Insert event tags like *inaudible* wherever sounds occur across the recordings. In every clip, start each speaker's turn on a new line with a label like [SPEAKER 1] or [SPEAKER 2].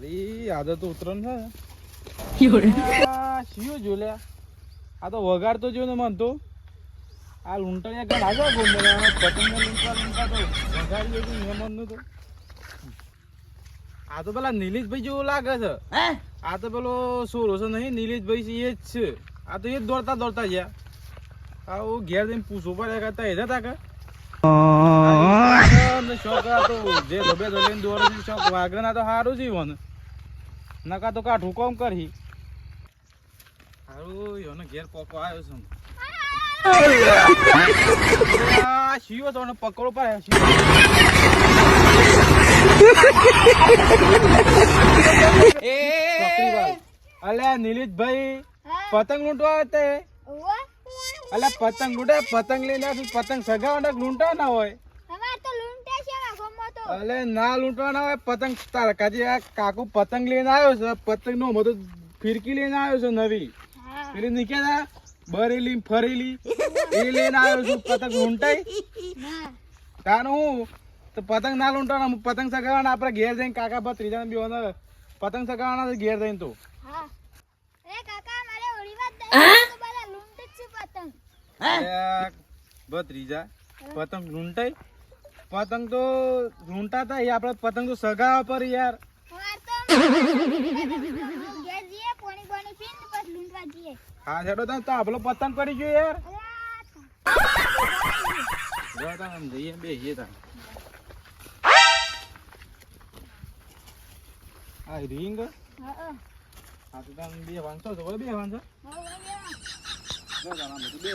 [SPEAKER 1] અરે આદત ઉતરણ છે.
[SPEAKER 2] જોલ્યા
[SPEAKER 1] આ તો જો તો જો ને મન તો. આ લૂંટણિયા કાલ આગળ ગો પતંગ લૂંટવા લૂંટવા તો વગાડી હતું મહેમાન તો. આ તો પેલા નિલેશભાઈ જેવું લાગે છે. આ તો પેલો સોરો છે નહીં નિલેશભાઈ છે એ જ છે. આ તો એ જ દોડતા દોડતા ગયા. આવું ઘેર જઈને પૂછવું પડે કરતા એ જતા કે? શોખ આ તો જે ધબે ધબે દોડે શોખ શોખ. ના તો સારું છે ઈવન નકા તો કાઠું કોમ કરી. હારું યોને ઘેર પોકો આવ્યો છું. શિયો તો પકડો પડે વાર. અલ્યા નિલેશભાઈ પતંગ લૂંટવા આવે તે અલ્યા પતંગ લૂંટે પતંગ લઈને પતંગ સગાવાના લૂંટા ના હોય? અલે ના લૂંટવાના હોય પતંગ તારા કાજી આ કાકુ પતંગ લઈને આવ્યો છે પતંગ નો મતો ફિરકી લઈને આવ્યો છે નવી. પેલી નીકળ્યા બરેલી ફરેલી એ લઈને આવ્યો છું પતંગ લૂંટાઈ. તાનું હું? તો પતંગ ના લૂંટવાના હું પતંગ સગાવાના આપણે ઘેર જઈને કાકા પર ત્રીજા બે પતંગ સગાવાના ઘેર જઈને તો. અલ્યા, પતંગ લૂંટાઈ. પતંગ તો લૂંટાતા એ આપણે પતંગ તો સગાવા પર યાર. હા તો તો આપણો પતંગ પડી ગયો યાર. તો. જઈએ બેસીએ તા આ રિંગ? હા તો બે વાંચો છો. બે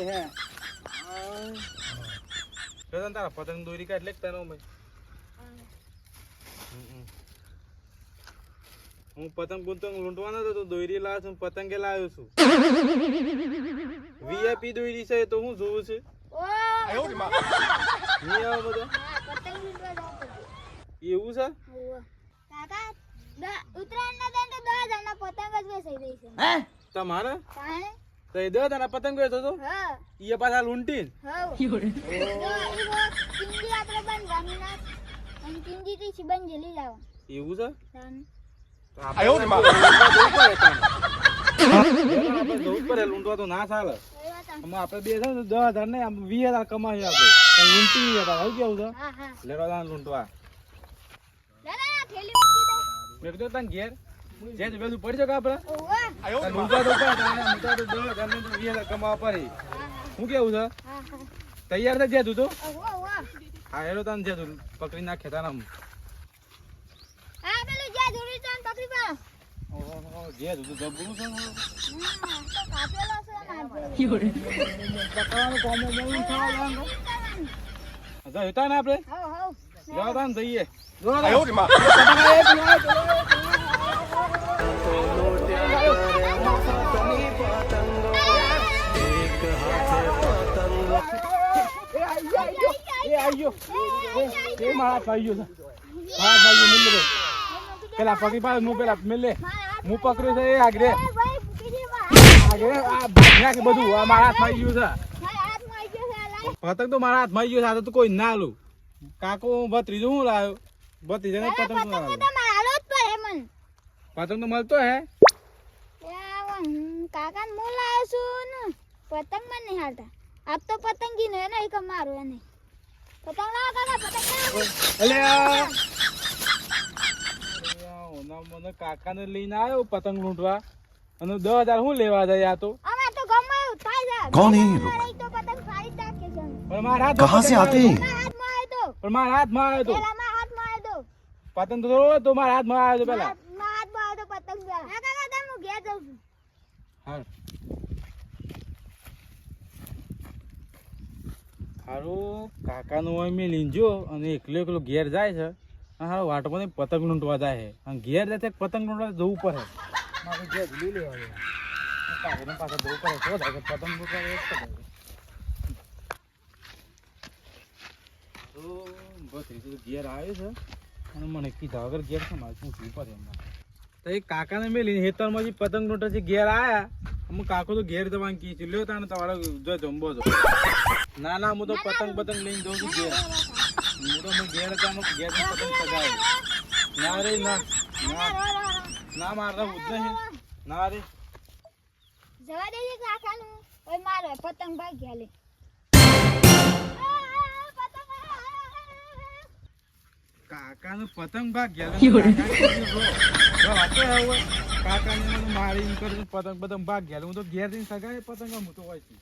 [SPEAKER 1] હે આ. તારા પતંગ દોરી કાઢ લેખ તારો ભાઈ હું. પતંગ પતંગ લૂંટવાનો હતો તો દોરી લાવ્યો છું પતંગે લાવ્યો છું. વીઆઈપી દોરી છે તો હું જોઉં છું. નહીં આવે બધો? એવું છે?
[SPEAKER 3] ઉત્તરાયણ ના તો દસ હજાર પતંગ જ વેચાઈ રહી છે
[SPEAKER 1] તમારે? તો એ દસ તને પતંગ વેચો તો.
[SPEAKER 3] હા.
[SPEAKER 1] એ પાછા લૂંટી *laughs* એવું છે? લૂંટવા તો ના ચાલે આપણે બે છે ને દસ હજાર ને આમ વીસ હજાર કમાઈ આપણે લૂંટી હતા હવે કેવું છે?
[SPEAKER 3] હા હા.
[SPEAKER 1] લેવા તાને લૂંટવા.
[SPEAKER 3] દે.
[SPEAKER 1] મેં કીધું તને ઘેર. જે તે વેલું પડી શકે
[SPEAKER 3] આપડે.
[SPEAKER 1] તારે તો પડે તારે તો વીસ હજાર કમાવા પડે
[SPEAKER 3] હા હા
[SPEAKER 1] શું કેવું છે
[SPEAKER 3] હા હા
[SPEAKER 1] તૈયાર થઈ જાય તું. હા હેડો તને જે તું પકડી નાખે તારા.
[SPEAKER 3] હા પેલું પકડી પાડો.
[SPEAKER 1] ઓહો, જે તું તો છે.
[SPEAKER 3] હા,
[SPEAKER 1] કોમ થવા દેવાનું. તો હેતા ને આપણે તાન જઈએ પેલું પકડી પાડ હું પેલા મિલ હું પકડ્યો છે એ
[SPEAKER 3] બા.
[SPEAKER 1] આગળ આ બધું મારા હાથમાં આવી ગયું છે. પતંગ તો મારા હાથમાં આવી ગયો છે આ તો કોઈ ના લું કાકો ભત્રીજો હું લાવ્યો
[SPEAKER 3] અરે
[SPEAKER 1] પતંગ
[SPEAKER 3] પતંગ
[SPEAKER 1] તો
[SPEAKER 3] તો તમારે હાલો જ પડે મન.
[SPEAKER 1] પતંગ તો મળતો હે.
[SPEAKER 3] કાકા હું લાવ્યો છું ને. પતંગમાં નહીં હાલતા. આપ તો પતંગી નો એને એક મારો એને પતંગ લાવો કાકા પતંગ લાવો.
[SPEAKER 1] ઓના મને કાકાને લઈને આવ્યો પતંગ લૂંટવા. અને દસ હજાર હું લેવા જાય આ તો?
[SPEAKER 3] અમાર તો ગમે થાય
[SPEAKER 4] જાય
[SPEAKER 3] કોણ હે તો પતંગ સારી તાકે છે.
[SPEAKER 1] પણ મારા
[SPEAKER 3] હાથ કહાં સે આતે?
[SPEAKER 1] પણ મારા હાથમાં આવ્યો તો.
[SPEAKER 3] પેલા મારા હાથ
[SPEAKER 1] પતંગ તો તો
[SPEAKER 3] મારા હાથમાં આવ્યો તો પેલા
[SPEAKER 1] હારું કાકાનું હોય મેં લીંજો અને એકલો એકલો ઘેર જાય છે. અને હારું વાટમાં પતંગ લૂંટવા જાય છે. અને ઘેર જાય પતંગ લૂંટવા જવું પડે. મારે ઘેર લઈ લેવા કાકાને પાછા જવું પડે. થાય પતંગ લૂંટવા એક તો ઘેર આવ્યો છે. અને મને કીધા વગર ઘેર છે મારે શું પડે એમને તો એ કાકાને મેલી હેતરમાં જે પતંગ નોટા છે ઘેર આયા અમુક કાકો તો ઘેર જવાનું કી છે. લ્યો તાણે તમારે જો જમવો છો ના ના, હું તો પતંગ પતંગ લઈને જઉં છું ઘેર. હું તો મેં ઘેર હતા અમુક ઘેર પતંગ સગાવે ના રે, ના. ના. મારતા હું નહીં. ના રે.
[SPEAKER 3] જવા દેજે કાકાનું. ઓય, મારો પતંગ ભાગ્યા લે.
[SPEAKER 1] કાકાનું પતંગ ભાગ ગયા કાકાને મારી પતંગ પતંગ ભાગ ગયા હું તો ઘેર જઈને સગાય પતંગ હું તો હોય છે